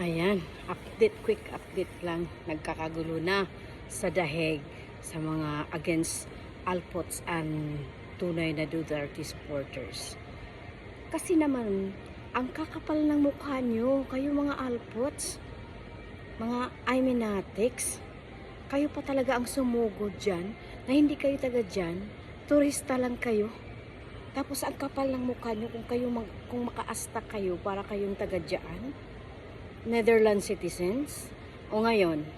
Ayan, update, quick update lang. Nagkakagulo na sa daheg sa mga against Alpots and tunay na Duterte supporters. Kasi naman, ang kakapal ng mukha nyo, kayo mga Alpots, mga Iminatics, kayo pa talaga ang sumugod dyan, na hindi kayo taga dyan, turista lang kayo. Tapos ang kapal ng mukha nyo kung kayo mag, kung makaasta kayo para kayong taga dyan. Netherlands citizens? O ngayon,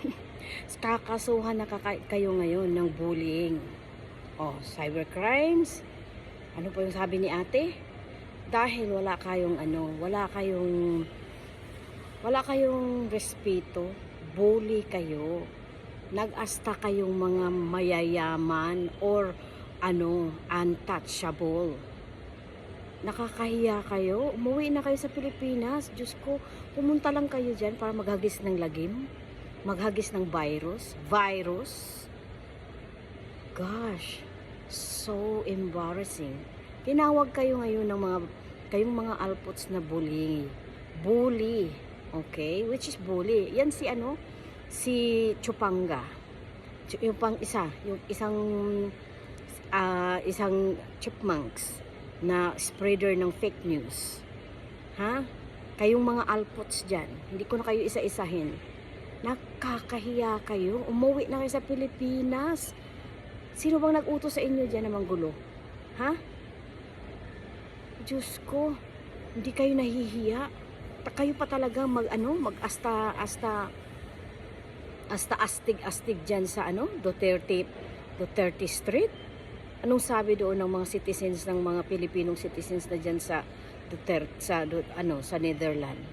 kakasuhan na kayo ngayon ng bullying. O, cybercrimes? Ano po yung sabi ni ate? Dahil wala kayong ano, wala kayong wala kayong respeto, bully kayo. Nag-asta kayong mga mayayaman or ano, untouchable nakakahiya kayo. Umuwi na kayo sa Pilipinas. Diyos ko, pumunta lang kayo dyan para maghagis ng lagim. Maghagis ng virus. Virus. Gosh, so embarrassing. Tinawag kayo ngayon ng mga, kayong mga alpots na bully. Bully. Okay? Which is bully. Yan si ano? Si Chupanga. Ch- Yung pang isa. Yung isang, ah, isang chipmunks na spreader ng fake news. Ha? Kayong mga alpots dyan, hindi ko na kayo isa-isahin. Nakakahiya kayo. Umuwi na kayo sa Pilipinas. Sino bang nag-utos sa inyo dyan na manggulo? Ha? Diyos ko, hindi kayo nahihiya. Kayo pa talaga mag ano, mag asta asta asta astig astig diyan sa ano, Duterte Duterte Street. Anong sabi doon ng mga citizens ng mga Pilipinong citizens na diyan sa Duterte sa ano sa Netherlands?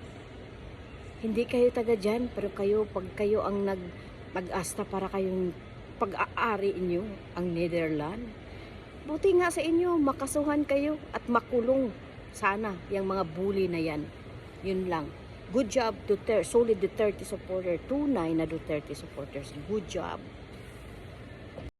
Hindi kayo taga diyan, pero kayo pag kayo ang nag nag-asta para kayong pag-aari inyo ang Netherlands. Buti nga sa inyo, makasuhan kayo at makulong sana yung mga bully na yan. Yun lang. Good job, Duterte. Solid Duterte supporter. Tunay na Duterte supporters. Good job.